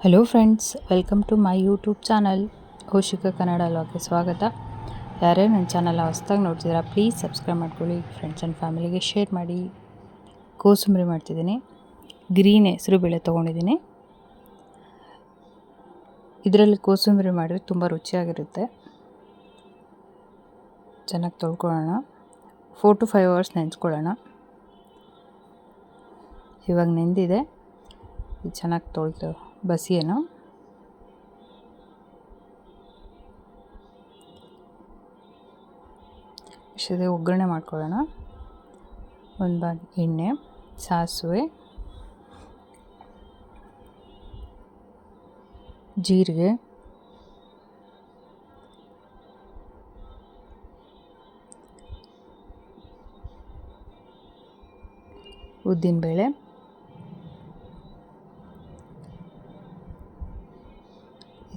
Hello friends welcome to my YouTube channel Kaushika Kannada ಲಾಗ್ಗೆ ಸ್ವಾಗತ. ಯಾರೇ ನನ್ನ ಚಾನಲ್ ಹೊಸ್ದಾಗಿ ನೋಡ್ತಿದ್ದೀರಾ ಪ್ಲೀಸ್ ಸಬ್ಸ್ಕ್ರೈಬ್ ಮಾಡ್ಕೊಳ್ಳಿ ಫ್ರೆಂಡ್ಸ್ ಆ್ಯಂಡ್ ಫ್ಯಾಮಿಲಿಗೆ ಶೇರ್ ಮಾಡಿ. ಕೋಸುಂಬರಿ ಮಾಡ್ತಿದ್ದೀನಿ. ಗ್ರೀನ್ ಹೆಸರು ಬೇಳೆ ತೊಗೊಂಡಿದ್ದೀನಿ. ಇದರಲ್ಲಿ ಕೋಸುಂಬರಿ ಮಾಡಿದ್ರೆ ತುಂಬ ರುಚಿಯಾಗಿರುತ್ತೆ. ಚೆನ್ನಾಗಿ ತೊಳ್ಕೊಳ್ಳೋಣ. ಫೋರ್ ಟು ಫೈವ್ ಅವರ್ಸ್ ನೆನೆಸ್ಕೊಳ್ಳೋಣ. ಇವಾಗ ನೆಂದಿದೆ. ಚೆನ್ನಾಗಿ ತೊಳ್ದು ಬಸಿಯನ್ನು ಇಷ್ಟೇ ಒಗ್ಗರಣೆ ಮಾಡ್ಕೊಳ್ಳೋಣ. ಒಂದು ಬಾಗಿ ಎಣ್ಣೆ ಸಾಸಿವೆ ಜೀರಿಗೆ ಉದ್ದಿನಬೇಳೆ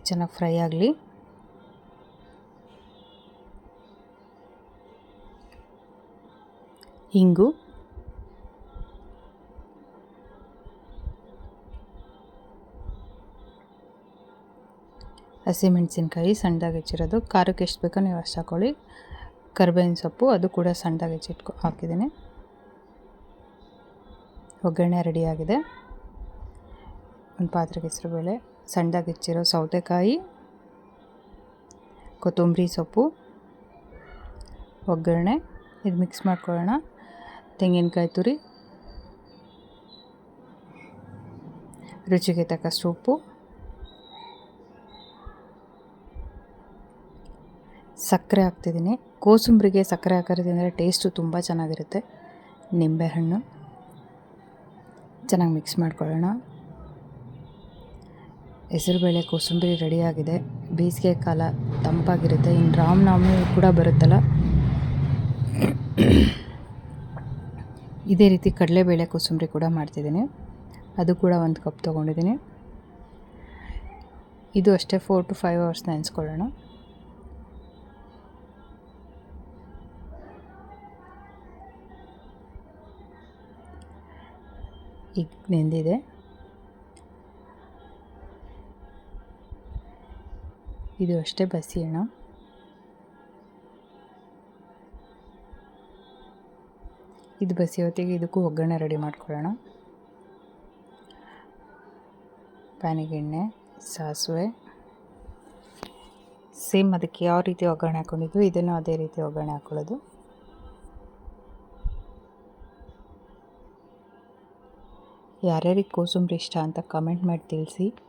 ಚೆನ್ನಾಗಿ ಫ್ರೈ ಆಗಲಿ. ಇಂಗು. ಹಸಿಮೆಣಸಿನ್ಕಾಯಿ ಸಣ್ಣದಾಗಿ ಹೆಚ್ಚಿರೋದು. ಖಾರಕ್ಕೆ ಎಷ್ಟು ಬೇಕೋ ನೀವು ಅಷ್ಟು ಹಾಕೊಳ್ಳಿ. ಕರ್ಬೇವಿನ ಸೊಪ್ಪು, ಅದು ಕೂಡ ಸಣ್ಣದಾಗಿ ಹೆಚ್ಚಿಟ್ಕೊ ಹಾಕಿದ್ದೀನಿ. ಒಗ್ಗರಣೆ ರೆಡಿಯಾಗಿದೆ ಒಂದು ಪಾತ್ರೆಗೆ ಹೆಸರುಬೇಳೆ. ಸಣ್ಣದಾಗಿ ಹೆಚ್ಚಿರೋ ಸೌತೆಕಾಯಿ, ಕೊತ್ತಂಬರಿ ಸೊಪ್ಪು, ಒಗ್ಗರಣೆ, ಇದು ಮಿಕ್ಸ್ ಮಾಡ್ಕೊಳ್ಳೋಣ. ತೆಂಗಿನಕಾಯಿ ತುರಿ, ರುಚಿಗೆ ತಕ್ಕಷ್ಟು ಉಪ್ಪು, ಸಕ್ಕರೆ ಹಾಕ್ತಿದ್ದೀನಿ. ಕೋಸಂಬರಿಗೆ ಸಕ್ಕರೆ ಹಾಕೋದ್ರಿಂದ ಟೇಸ್ಟು ತುಂಬ ಚೆನ್ನಾಗಿರುತ್ತೆ. ನಿಂಬೆಹಣ್ಣು, ಚೆನ್ನಾಗಿ ಮಿಕ್ಸ್ ಮಾಡ್ಕೊಳ್ಳೋಣ. ಹೆಸರುಬೇಳೆ ಕೋಸಂಬರಿ ರೆಡಿಯಾಗಿದೆ. ಬೇಸಿಗೆ ಕಾಲ ತಂಪಾಗಿರುತ್ತೆ. ಇನ್ನು ರಾಮನವಮಿ ಕೂಡ ಬರುತ್ತಲ್ಲ? ಇದೇ ರೀತಿ ಕಡಲೆಬೇಳೆ ಕೋಸಂಬರಿ ಕೂಡ ಮಾಡ್ತಿದ್ದೀನಿ. ಅದು ಕೂಡ ಒಂದು ಕಪ್ ತೊಗೊಂಡಿದ್ದೀನಿ. ಇದು ಅಷ್ಟೇ ಫೋರ್ ಟು ಫೈವ್ ಅವರ್ಸ್ ನೆನೆಸ್ಕೊಳ್ಳೋಣ. ಈಗ ನೆಂದಿದೆ. ಇದು ಅಷ್ಟೇ ಬಸಿಯೋಣ ಇದು ಬಸಿ ಹೊತ್ತಿಗೆ ಇದಕ್ಕೂ ಒಗ್ಗರಣೆ ರೆಡಿ ಮಾಡ್ಕೊಳ್ಳೋಣ. ಪ್ಯಾನಿಗೆ ಎಣ್ಣೆ, ಸಾಸಿವೆ. ಸೇಮ್ ಅದಕ್ಕೆ ಯಾವ ರೀತಿ ಒಗ್ಗರಣೆ ಹಾಕೊಂಡಿದ್ದು ಇದನ್ನು ಅದೇ ರೀತಿ ಒಗ್ಗರಣೆ ಹಾಕೊಳ್ಳೋದು. ಯಾರ್ಯಾರಿಗೆ ಕೋಸಂಬರಿ ಇಷ್ಟ ಅಂತ ಕಮೆಂಟ್ ಮಾಡಿ ತಿಳಿಸಿ.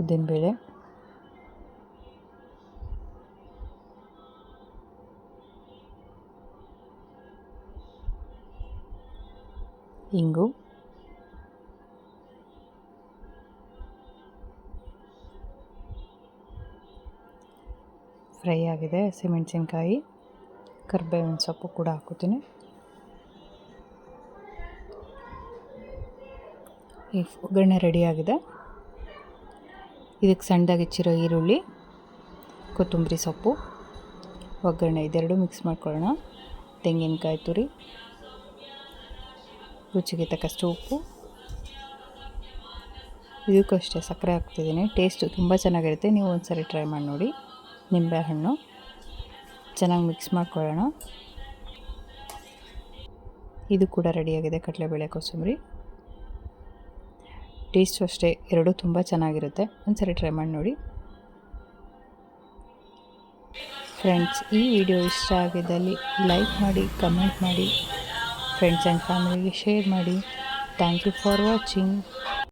ಉದ್ದಿನಬೇಳೆ ಇಂಗು. ಫ್ರೈ ಆಗಿದೆ ಹಸಿಮೆಣಸಿನ್ಕಾಯಿ ಕರಿಬೇವಿನ ಸೊಪ್ಪು ಕೂಡ ಹಾಕೋತೀನಿ ಈ ಒಗ್ಗರಣೆ ರೆಡಿಯಾಗಿದೆ ಇದಕ್ಕೆ ಸಣ್ಣದಾಗಿ ಹೆಚ್ಚಿರೋ ಈರುಳ್ಳಿ, ಕೊತ್ತಂಬರಿ ಸೊಪ್ಪು, ಒಗ್ಗರಣೆ ಇದೆರಡು ಮಿಕ್ಸ್ ಮಾಡ್ಕೊಳ್ಳೋಣ. ತೆಂಗಿನಕಾಯಿ ತುರಿ, ರುಚಿಗೆ ತಕ್ಕಷ್ಟು ಉಪ್ಪು. ಇದಕ್ಕೂ ಅಷ್ಟೇ ಸಕ್ಕರೆ ಹಾಕ್ತಿದ್ದೀನಿ. ಟೇಸ್ಟು ತುಂಬ ಚೆನ್ನಾಗಿರುತ್ತೆ. ನೀವು ಒಂದು ಸರಿ ಟ್ರೈ ಮಾಡಿ ನೋಡಿ. ನಿಂಬೆಹಣ್ಣು. ಚೆನ್ನಾಗಿ ಮಿಕ್ಸ್ ಮಾಡ್ಕೊಳ್ಳೋಣ. ಇದು ಕೂಡ ರೆಡಿಯಾಗಿದೆ ಕಡಲೆಬೇಳೆ ಕೋಸಂಬರಿ ಟೇಸ್ಟು ಅಷ್ಟೇ, ಎರಡೂ ತುಂಬ ಚೆನ್ನಾಗಿರುತ್ತೆ. ಒಂದ್ಸರಿ ಟ್ರೈ ಮಾಡಿ ನೋಡಿ. ಫ್ರೆಂಡ್ಸ್ ಈ ವಿಡಿಯೋ ಇಷ್ಟ ಆಗಿದ್ದಲ್ಲಿ ಲೈಕ್ ಮಾಡಿ ಕಮೆಂಟ್ ಮಾಡಿ. ಫ್ರೆಂಡ್ಸ್ ಆ್ಯಂಡ್ ಫ್ಯಾಮಿಲಿಗೆ ಶೇರ್ ಮಾಡಿ. Thank you for watching